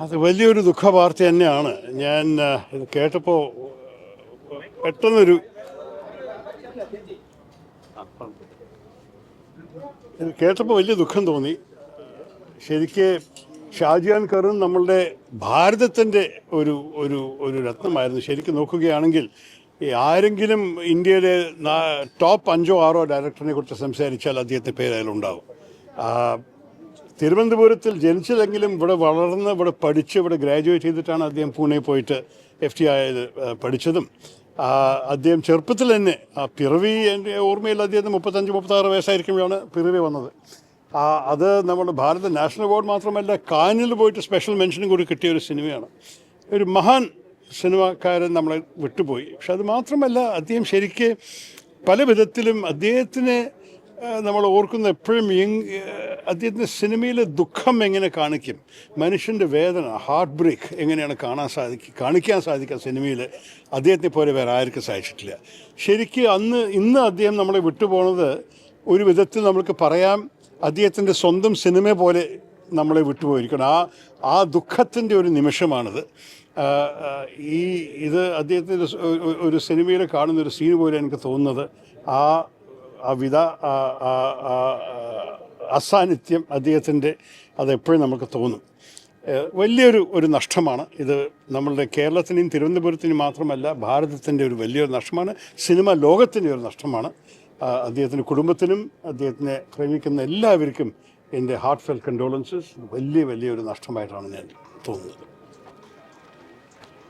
അത് വലിയൊരു ദുഃഖവാർത്ത തന്നെയാണ്. ഞാൻ ഇത് കേട്ടപ്പോൾ പെട്ടെന്നൊരു ഇത് കേട്ടപ്പോൾ വലിയ ദുഃഖം തോന്നി. ശരിക്ക് ഷാജിയാൻ കറും നമ്മളുടെ ഭാരതത്തിന്റെ ഒരു ഒരു ഒരു രത്നമായിരുന്നു. ശരിക്കും നോക്കുകയാണെങ്കിൽ ഈ ആരെങ്കിലും ഇന്ത്യയിലെ ടോപ്പ് അഞ്ചോ ആറോ ഡയറക്ടറിനെ കുറിച്ച് സംസാരിച്ചാൽ അദ്ദേഹത്തിന്റെ പേര് അതിലുണ്ടാവും തിരുവനന്തപുരത്തിൽ ജനിച്ചതെങ്കിലും ഇവിടെ വളർന്ന് ഇവിടെ പഠിച്ച് ഇവിടെ ഗ്രാജുവേറ്റ് ചെയ്തിട്ടാണ് അദ്ദേഹം പൂനെ പോയിട്ട് എഫ് ടി ആയത് പഠിച്ചതും. അദ്ദേഹം ചെറുപ്പത്തിൽ തന്നെ ആ പിറവി എന്റെ ഓർമ്മയിൽ അദ്ദേഹത്തിന് മുപ്പത്തഞ്ച് മുപ്പത്താറ് വയസ്സായിരിക്കുമ്പോഴാണ് പിറവി വന്നത്. അത് നമ്മുടെ ഭാരത നാഷണൽ അവാർഡ് മാത്രമല്ല കാനിൽ പോയിട്ട് സ്പെഷ്യൽ മെൻഷനും കൂടി കിട്ടിയ ഒരു സിനിമയാണ്. ഒരു മഹാൻ സിനിമാക്കാരൻ നമ്മളെ വിട്ടുപോയി. പക്ഷെ അത് മാത്രമല്ല അദ്ദേഹം ശരിക്ക് പല വിധത്തിലും അദ്ദേഹത്തിനെ നമ്മൾ ഓർക്കുന്ന എപ്പോഴും അദ്ദേഹത്തിന്റെ സിനിമയിലെ ദുഃഖം എങ്ങനെ കാണിക്കും? മനുഷ്യന്റെ വേദന ഹാർട്ട് ബ്രേക്ക് എങ്ങനെയാണ് കാണാൻ സാധിക്കുക കാണിക്കാൻ സാധിക്കുക സിനിമയിൽ? അദ്ദേഹത്തെ പോലെ വേറെ ആർക്കും സാധിച്ചിട്ടില്ല. ശരിക്ക് അന്ന് ഇന്ന് അദ്ദേഹം നമ്മളെ വിട്ടുപോണത് ഒരു വിധത്തിൽ നമുക്ക് പറയാം അദ്ദേഹത്തിന്റെ സ്വന്തം സിനിമ പോലെ നമ്മളെ വിട്ടുപോയിരിക്കണം. ആ ആ ദുഃഖത്തിന്റെ ഒരു നിമിഷമാണിത്. ഈ ഇത് അദ്ദേഹത്തിന്റെ ഒരു- സിനിമയിൽ കാണുന്ന ഒരു സീൻ പോലെ എനിക്ക് തോന്നുന്നത് ആ ആ വിധ അസാന്നിധ്യം അദ്ദേഹത്തിന്റെ അതെപ്പോഴും നമുക്ക് തോന്നും. വലിയൊരു ഒരു നഷ്ടമാണ്. ഇത് നമ്മളുടെ കേരളത്തിനെയും തിരുവനന്തപുരത്തിനും മാത്രമല്ല ഭാരതത്തിന്റെ ഒരു വലിയൊരു നഷ്ടമാണ്. സിനിമ ലോകത്തിന്റെ ഒരു നഷ്ടമാണ്. അദ്ദേഹത്തിന്റെ കുടുംബത്തിനും അദ്ദേഹത്തിനെ പ്രേമിക്കുന്ന എല്ലാവർക്കും എന്റെ ഹാർട്ട് ഫെൽ കണ്ടോളൻസസ് വലിയ വലിയൊരു നഷ്ടമായിട്ടാണ് ഞാൻ തോന്നുന്നത്.